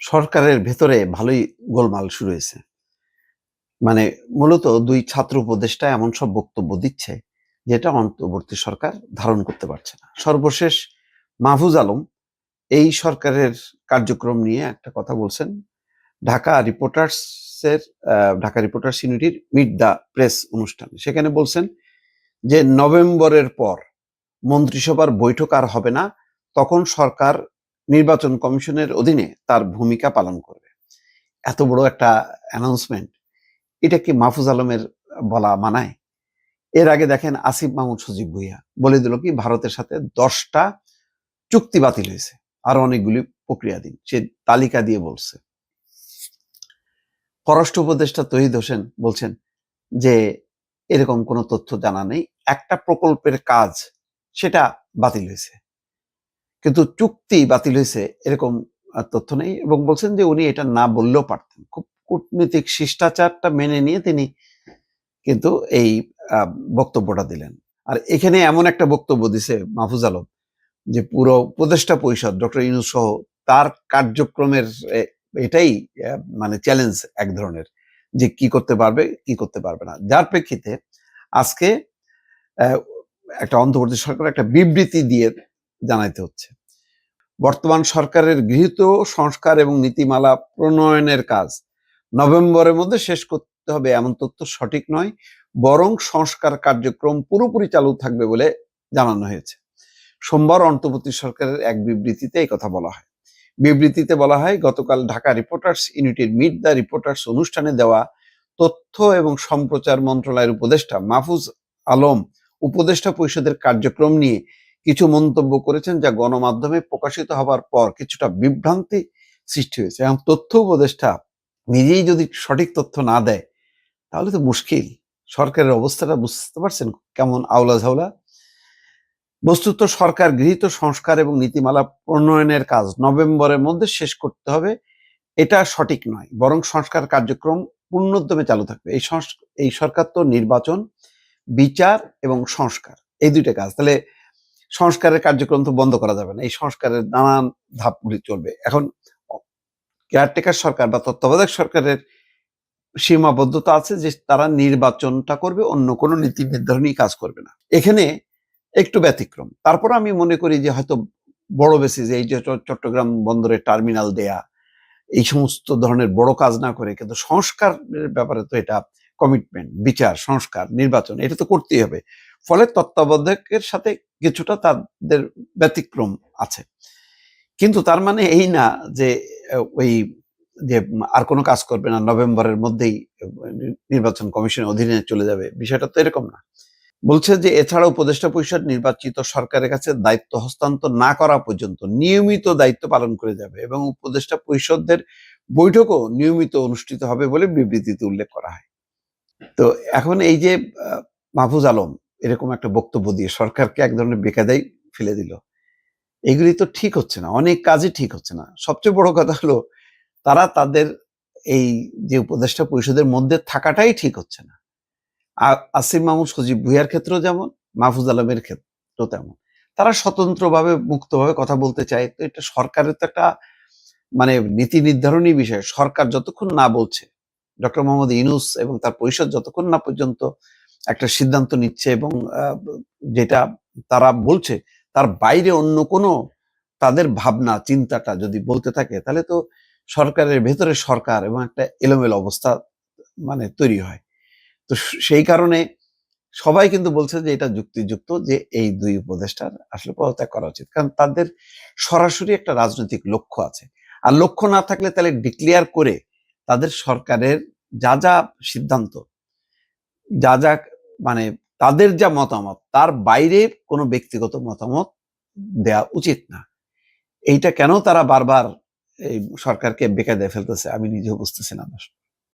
সরকারের ভেতরে ভালোই গোলমাল শুরু হয়েছে। মানে মূলত দুই ছাত্র উপদেষ্টা এমন সব বক্তব্য দিচ্ছে যেটা অন্তর্বর্তী সরকার ধারণ করতে পারছে না। সর্বশেষ মাহফুজ আলম এই সরকারের কার্যক্রম নিয়ে একটা কথা বলছেন। ঢাকা রিপোর্টার্সের ঢাকা রিপোর্টার্স ইউনিটির মিট দ্য প্রেস অনুষ্ঠানে সেখানে বলছেন যে নভেম্বরের পর মন্ত্রিসভার বৈঠক আর হবে না, তখন সরকার নির্বাচন কমিশনের অধীনে তার ভূমিকা পালন করবে। এত বড় একটা অ্যানাউন্সমেন্ট এটা কি মাহফুজ আলমের বলা মানায়? এর আগে দেখেন আসিফ মাহমুদ সজীব ভুইয়া বলে দিল কি, ভারতের সাথে দশটা চুক্তি বাতিল হয়েছে, আর অনেকগুলি প্রক্রিয়াধীন, সে তালিকা দিয়ে বলছে। পররাষ্ট্র উপদেষ্টা তহিদ হোসেন বলছেন যে, এরকম কোনো তথ্য জানা নেই, একটা প্রকল্পের কাজ সেটা বাতিল হয়েছে। কিন্তু চুক্তি বাতিল হয়েছে, এরকম তথ্য নেই এবং বলছেন যে উনি এটা না বললেও পারতেন। খুব কূটনীতিক শিষ্টাচারটা মেনে নিয়ে তিনি কিন্তু এই বক্তব্যটা দিলেন। আর এখানে এমন একটা বক্তব্য দিছে মাহফুজ আলম যে পুরো উপদেষ্টা পরিষদ, ডক্টর ইনু সহ তার কার্যক্রমের এটাই মানে চ্যালেঞ্জ এক ধরনের যে কি করতে পারবে, কি করতে পারবে না। যার প্রেক্ষিতে আজকে একটা অন্তর্বর্তী সরকার একটা বিবৃতি দিয়ে জানাইতে হচ্ছে। বর্তমান সরকারের গৃহীত সংস্কার এবং নীতিমালা প্রণয়নের কাজ নভেম্বরের মধ্যে শেষ করতে হবে এমন তথ্য সঠিক নয়, বরং সংস্কার কার্যক্রম পুরোপুরি চালু থাকবে বলে জানানো হয়েছে। সোমবার অন্তর্বর্তী সরকারের এক বিবৃতিতে এই কথা বলা হয়। বিবৃতিতে বলা হয়, গতকাল ঢাকা রিপোর্টার্স ইউনিটির মিট দ্য রিপোর্টার্স অনুষ্ঠানে দেওয়া তথ্য এবং সম্প্রচার মন্ত্রণালয়ের উপদেষ্টা মাহফুজ আলম উপদেষ্টা পরিষদের কার্যক্রম নিয়ে কিছু মন্তব্য করেছেন যা গণমাধ্যমে প্রকাশিত হবার পর কিছুটা বিভ্রান্তি সৃষ্টি হয়েছে এবং তথ্য উপদেষ্টা নিজেই যদি সঠিক তথ্য না দেয়, তাহলে তো মুশকিল। সরকারের অবস্থাটা বুঝতে পারছেন কেমন আওলা ঝাওলা? বস্তুত সরকার গৃহীত সংস্কার এবং নীতিমালা প্রণয়নের কাজ নভেম্বরের মধ্যে শেষ করতে হবে, এটা সঠিক নয়। বরং সংস্কার কার্যক্রম পূর্ণোদ্যমে চালু থাকবে। এই এই সরকার তো নির্বাচন, বিচার এবং সংস্কার, এই দুইটা কাজ। তাহলে সংস্কারের কার্যক্রম তো বন্ধ করা যাবে না। এই সংস্কারের নানান ধাপগুলি চলবে। এখন কেয়ারটেকার সরকার বা তত্ত্বাবধায়ক সরকারের সীমাবদ্ধতা আছে যে তারা নির্বাচনটা করবে, অন্য কোনো নীতি নির্ধারণী কাজ করবে না। এখানে একটু ব্যতিক্রম। তারপর আমি মনে করি যে হয়তো বড় বেশি যে এই যে চট্টগ্রাম বন্দরে টার্মিনাল দেয়া, এই সমস্ত ধরনের বড় কাজ না করে, কিন্তু সংস্কারের ব্যাপারে তো এটা কমিটমেন্ট বিচার, সংস্কার, নির্বাচন, এটা তো করতেই হবে। ফলে তত্ত্বাবধায়কের সাথে কিছুটা তাদের ব্যতিক্রম আছে। কিন্তু তার মানে এই না যে ওই যে, আর কোনো কাজ করবে না, নভেম্বরের মধ্যেই নির্বাচন কমিশনের অধীনে চলে যাবে, বিষয়টা তো এরকম না। বলছে যে, এছাড়া উপদেষ্টা পরিষদ নির্বাচিত সরকারের কাছে দায়িত্ব হস্তান্তর না করা পর্যন্ত নিয়মিত দায়িত্ব পালন করে যাবে এবং উপদেষ্টা পরিষদের বৈঠকও নিয়মিত অনুষ্ঠিত হবে বলে বিবৃতিতে উল্লেখ করা হয়। তো এখন এই যে মাহফুজ আলম এরকম একটা বক্তব্য দিয়ে সরকারকে এক ধরনের বেকাদাই ফেলে দিল। এগুলি তো ঠিক হচ্ছে না, অনেক কাজই ঠিক হচ্ছে না। সবচেয়ে বড় কথা হলো, তারা তাদের এই যে উপদেষ্টা পরিষদের মধ্যে থাকাটাই ঠিক হচ্ছে না। আ- আসিম মাহমুদ সজীব ভুইয়ার ক্ষেত্রেও যেমন, মাহফুজ আলমের ক্ষেত্রেও তেমন। তারা স্বতন্ত্রভাবে, মুক্তভাবে কথা বলতে চায়, তো এটা সরকারের তো একটা মানে নীতি নির্ধারণী বিষয়। সরকার যতক্ষণ না বলছে, ডক্টর মোহাম্মদ ইনুস এবং তার পরিষদ যতক্ষণ না পর্যন্ত একটা সিদ্ধান্ত নিচ্ছে এবং যেটা তারা বলছে, তার বাইরে অন্য কোনো তাদের ভাবনা, চিন্তাটা যদি বলতে থাকে, তাহলে তো সরকারের ভেতরে সরকার এবং একটা এলোমেলো অবস্থা মানে তৈরি হয়। তো সেই কারণে সবাই কিন্তু বলছে যে এটা যুক্তিযুক্ত যে এই দুই উপদেষ্টার আসলে পদত্যাগ করা উচিত। কারণ তাদের সরাসরি একটা রাজনৈতিক লক্ষ্য আছে। আর লক্ষ্য না থাকলে তাহলে ডিক্লেয়ার করে তাদের সরকারের যা যা সিদ্ধান্ত, যা যা মানে তাদের যা মতামত, তার বাইরে কোনো ব্যক্তিগত মতামত দেয়া উচিত না। এইটা কেন তারা বারবার এই সরকারকে বেকায় বেকায়দায় ফেলতেছে আমি নিজেও বুঝতেছি না